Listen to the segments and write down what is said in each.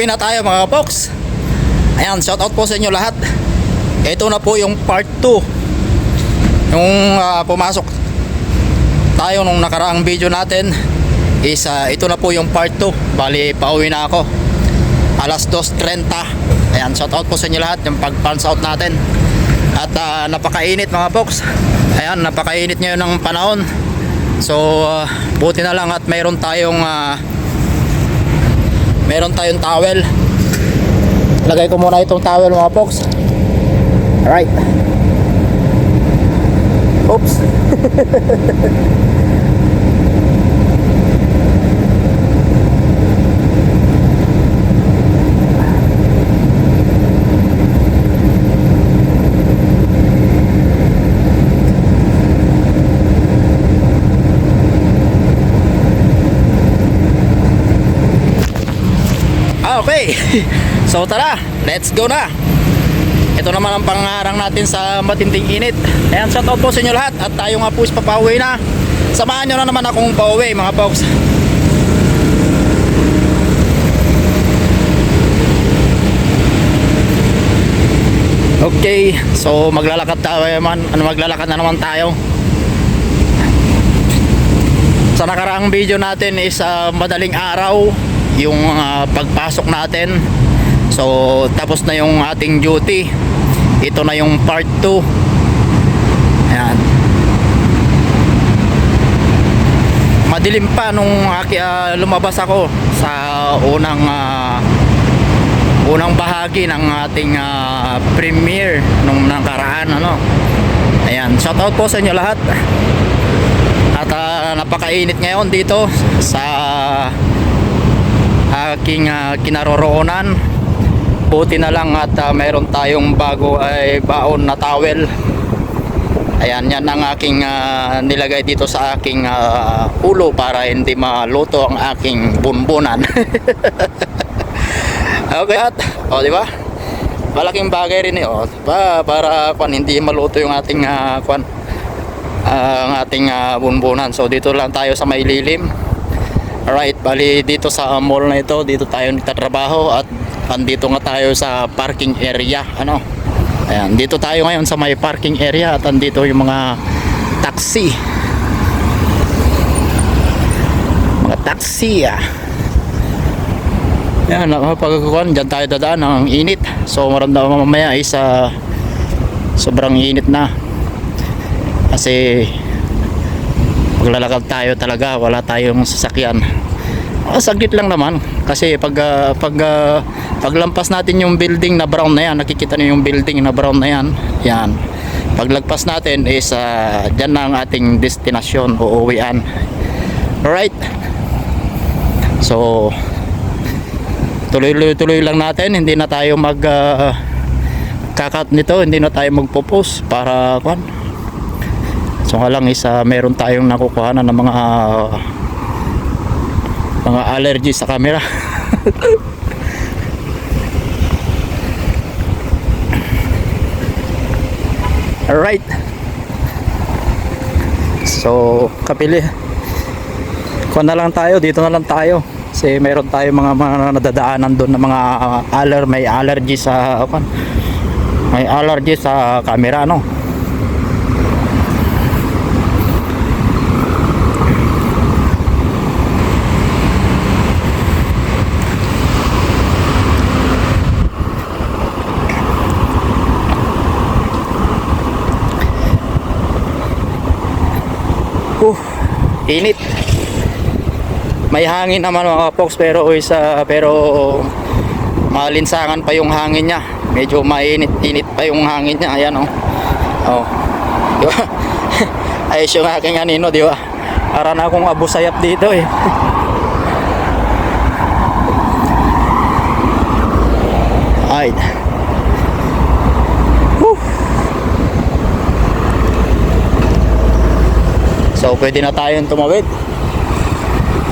pauwi na tayo mga folks. Ayan, shout out po sa inyo lahat. Ito na po yung part 2. Yung ah, pumasok tayo nung nakaraang video natin is ah, ito na po yung part 2. Bali, pauwi na ako. Alas 2.30. Ayan, shout out po sa inyo lahat yung pag-pans out natin. At ah, napakainit mga folks. Ayan, napakainit ngayon ng panahon. So, ah, buti na lang at mayroon tayong ah, meron tayong towel. Lagay ko muna itong towel mga folks. Alright. Oops Okay. So tara, let's go na. Ito naman ang pangarang natin sa matinding init. Ayan, shout out po sa inyo lahat at tayo nga po is papauwi na. Samahan nyo na naman akong pauwi mga folks. Okay, so maglalakad tayo naman, ano maglalakad na naman tayo. Sa nakaraang video natin is ah, madaling araw yung ah, pagpasok natin. So tapos na yung ating duty. Ito na yung part 2. Ayan. Madilim pa nung ah, lumabas ako sa unang ah, unang bahagi ng ating ah, premiere nung nakaraan ano. Ayan, shout out po sa inyo lahat. At ah, napakainit ngayon dito sa aking ah, kinaroroonan. Buti na lang at ah, mayroon tayong bago ay baon na towel. Ayan, yan ang aking ah, nilagay dito sa aking ah, ulo para hindi maluto ang aking bunbunan. okay, at, o di ba? Malaking bagay rin eh, o, diba? Para kwan, hindi maluto yung ating ah, kwan, ah, ang ating ah, bunbunan. So dito lang tayo sa may lilim. Alright, bali dito sa mall na ito, dito tayo nagtatrabaho at andito nga tayo sa parking area. Ano? Ayan, dito tayo ngayon sa may parking area at andito yung mga taxi. Mga taxi ah. Yan, pagkakuan, dyan tayo dadaan ang init. So maramdaman mamaya ay sa sobrang init na. Kasi maglalakad tayo talaga, wala tayong sasakyan. Ah, saglit lang naman kasi pag ah, pag ah, paglampas natin yung building na brown na yan, nakikita niyo yung building na brown na yan. Yan. Paglagpas natin is uh, diyan na ang ating destinasyon o uwian. Alright. So tuloy-tuloy lang natin, hindi na tayo mag ah, kakat nito, hindi na tayo magpo-post para kwan. So nga lang isa meron tayong nakukuhanan ng mga mga allergy sa camera. Alright. So, kapili. Kuha na lang tayo, dito na lang tayo. Kasi meron tayo mga, mga nadadaanan doon na mga uh, aller, may allergy sa apa, may allergy sa camera no. Init. May hangin naman mga folks pero isa pero malinsangan pa yung hangin niya. Medyo mainit-init pa yung hangin niya. Ayan oh. Oh. Di ba? Ayos yung aking anino, di ba? Para na akong abusayap dito eh. Ay. So pwede na tayong tumawid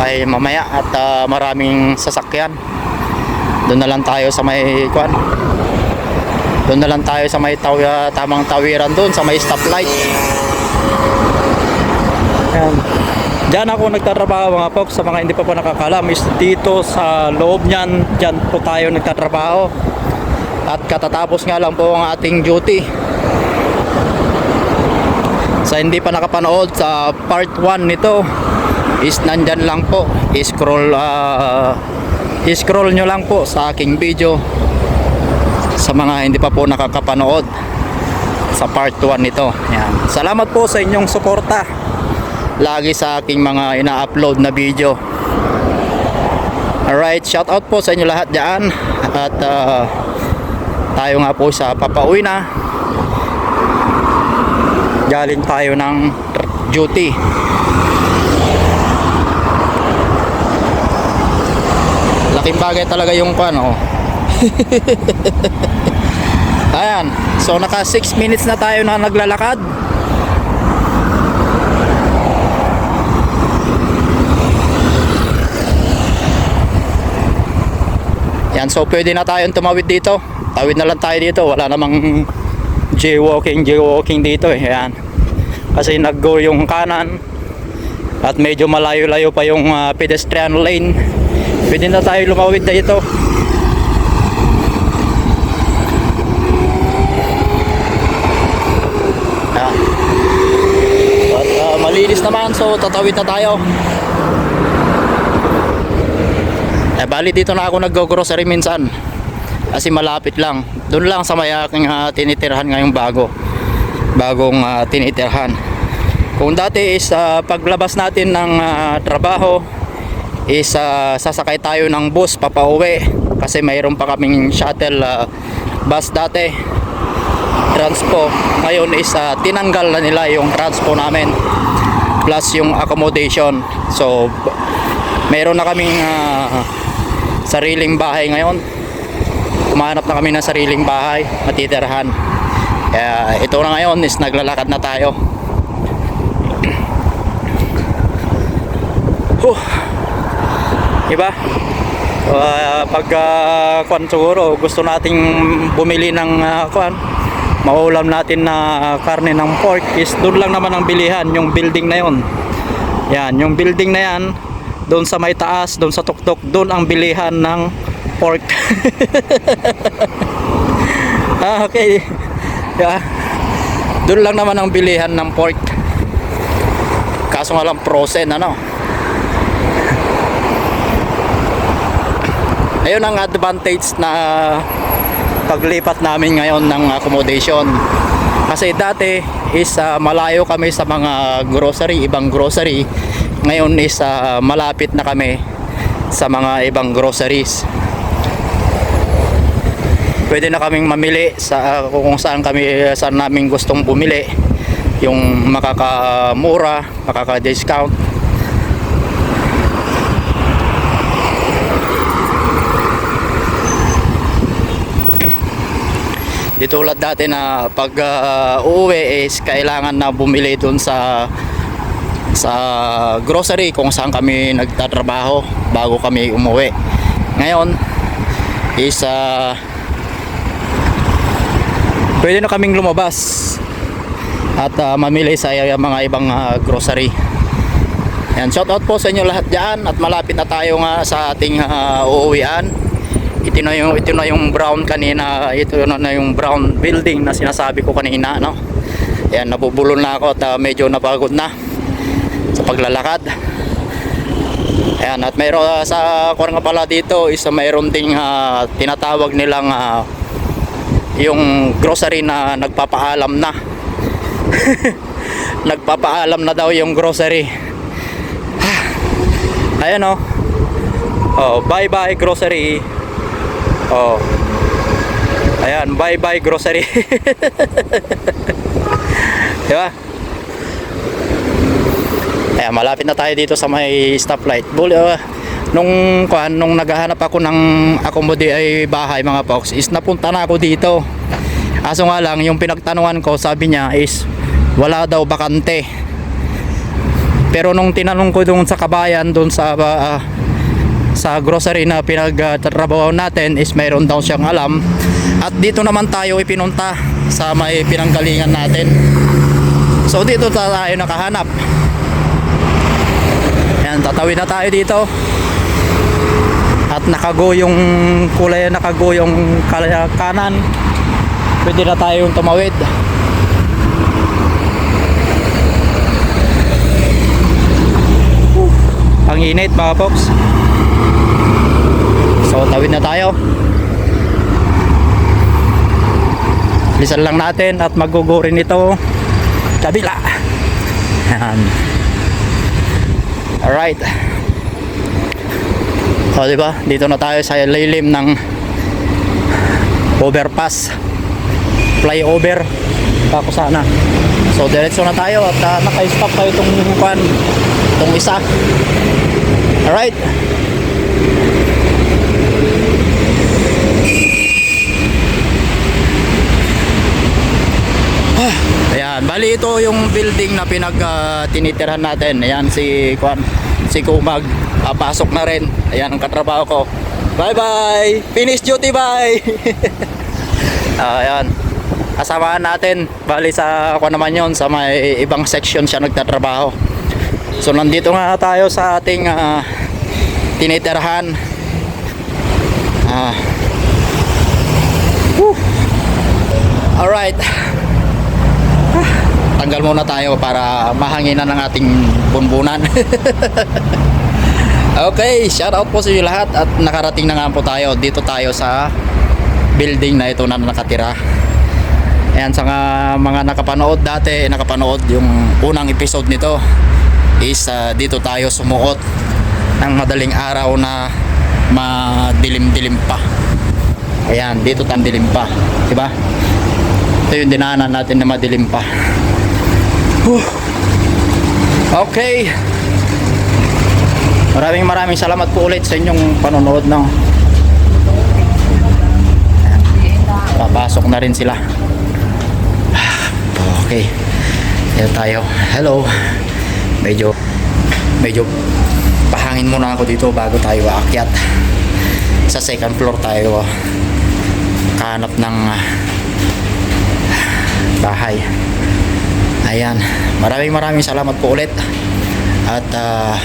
ay mamaya at ah, maraming sasakyan. Doon na lang tayo sa may kwan. Doon na lang tayo sa may taw tamang tawiran doon sa may stoplight. Ayan. Diyan ako nagtatrabaho mga folks sa mga hindi pa po nakakalam is dito sa loob niyan, diyan po tayo nagtatrabaho. At katatapos nga lang po ang ating duty. Sa hindi pa nakapanood sa part 1 nito is nandyan lang po. I-scroll uh, i-scroll nyo lang po sa aking video sa mga hindi pa po nakakapanood sa part 1 nito. Yan. Salamat po sa inyong suporta lagi sa aking mga ina-upload na video. Alright, shout out po sa inyo lahat dyan. At uh, tayo nga po sa papauwi na. Galing tayo ng duty. Laking bagay talaga yung ano. Ayan. So naka 6 minutes na tayo na naglalakad. Yan, so pwede na tayong tumawid dito. Tawid na lang tayo dito. Wala namang jaywalking, jaywalking dito eh. Yan. Kasi nag-go yung kanan at medyo malayo-layo pa yung ah, pedestrian lane. Pwede na tayo lumawid dito. Yan. At ah, malinis naman so tatawid na tayo. Eh, bali dito na ako nag-grocery minsan. Kasi malapit lang. Doon lang sa may aking uh, tinitirhan ngayong bago. Bagong uh, tinitirhan. Kung dati is ah, paglabas natin ng ah, trabaho is ah, sasakay tayo ng bus papauwi kasi mayroon pa kaming shuttle ah, bus dati transpo ngayon is ah, tinanggal na nila yung transpo namin plus yung accommodation so mayroon na kaming ah, sariling bahay ngayon kumanap na kami ng sariling bahay matitirahan kaya ito na ngayon is naglalakad na tayo Huh. Diba? Uh, pag uh, kwan siguro gusto nating bumili ng uh, kwan maulam natin na karne ng pork is doon lang naman ang bilihan yung building na yon yan yung building na yan doon sa may taas doon sa tuktok doon ang bilihan ng pork. Ah, okay. Yeah. doon lang naman ang bilihan ng pork. Kaso nga lang frozen ano? Ayun ang advantage na paglipat namin ngayon ng accommodation. Kasi dati is ah, malayo kami sa mga grocery ibang grocery. Ngayon is ah, malapit na kami sa mga ibang groceries pwede na kaming mamili sa ah, kung saan kami saan namin gustong bumili yung makakamura makaka-discount Di tulad dati na pag ah, uuwi is kailangan na bumili dun sa sa grocery kung saan kami nagtatrabaho bago kami umuwi. Ngayon is ah, pwede na kaming lumabas. At ah, mamili sa mga ibang ah, grocery. Yan, shout out po sa inyo lahat diyan at malapit na tayo nga sa ating ah, uuwian. Ito na yung ito na yung brown kanina. Ito na, yung brown building na sinasabi ko kanina no? Yan nabubulol na ako at uh, medyo napagod na sa paglalakad. Ayan at mayroon uh, sa kuwan pala dito is uh, mayroon ding uh, tinatawag nilang uh, yung grocery na nagpapaalam na nagpapaalam na daw yung grocery ayan oh oh bye bye grocery Oh. Ayan, bye-bye grocery. Di ba? Ayan, malapit na tayo dito sa may stoplight. Bul uh, nung kuan nung naghahanap ako ng accommodate ay bahay mga folks, is napunta na ako dito. Aso nga lang, yung pinagtanungan ko, sabi niya is wala daw bakante. Pero nung tinanong ko doon sa kabayan, doon sa uh, sa grocery na pinagtatrabaho natin is mayroon daw siyang alam at dito naman tayo ipinunta sa may pinanggalingan natin so dito tayo nakahanap Ayan, tatawid na tayo dito. Nakago yung kulay, nakago yung kanan. Pwede na tayong tumawid. Ang init mga pops. So tawid na tayo. Lisan lang natin at magugurin ito kabila. Alright. So, di ba? Dito na tayo sa lilim ng overpass. Flyover. Kako sana. So, diretso na tayo at uh, naka-stop tayo itong kwan. Itong isa. Alright. Ayan, bali ito yung building na pinag ah, tinitirhan natin. Ayan si Kwan, si Kumag. Papasok na rin. Ayan ang katrabaho ko. Bye bye. Finish duty bye. Ah, ayan. Kasamahan natin. Bali sa ako naman yon sa may ibang section siya nagtatrabaho. So nandito nga tayo sa ating ah, tinitirhan. Ah. Whew. Alright tanggal muna tayo para mahanginan ng ating bunbunan. okay, shout out po sa inyo lahat at nakarating na nga po tayo. Dito tayo sa building na ito na nakatira. Ayan, sa mga nakapanood dati, nakapanood yung unang episode nito is ah, dito tayo sumuot ng madaling araw na madilim-dilim pa. Ayan, dito tan dilim pa. Diba? Ito yung dinaanan natin na madilim pa. Whew. Okay. Maraming maraming salamat po ulit sa inyong panonood ng Papasok na rin sila. Okay. Dito tayo. Hello. Medyo medyo pahangin muna ako dito bago tayo aakyat. Sa second floor tayo kahanap ng ah, bahay. Ayan. Maraming maraming salamat po ulit. At ah,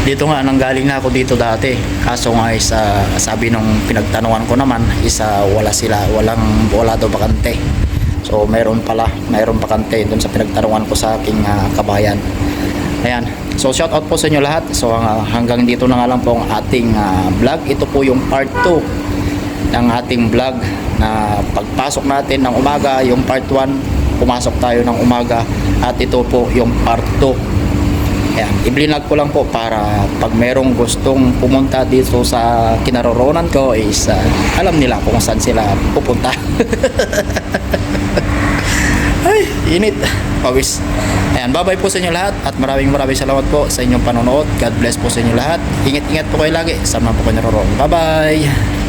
dito nga nanggaling na ako dito dati. Kaso nga is sabi nung pinagtanungan ko naman is ah, wala sila, walang wala daw bakante. So meron pala, meron bakante doon sa pinagtanungan ko sa aking ah, kabayan. Ayan. So shout out po sa inyo lahat. So ah, hanggang dito na nga lang po ang ating ah, vlog. Ito po yung part 2 ng ating vlog na pagpasok natin ng umaga, yung part 1 pumasok tayo ng umaga at ito po yung part 2 Ayan, iblinag ko lang po para pag merong gustong pumunta dito sa kinaroroonan ko is ah, alam nila kung saan sila pupunta. Ay, init. Pawis. Ayan, bye-bye po sa inyo lahat at maraming maraming salamat po sa inyong panonood. God bless po sa inyo lahat. Ingat-ingat po kayo lagi. Saan man po kayo naroroon. Bye-bye.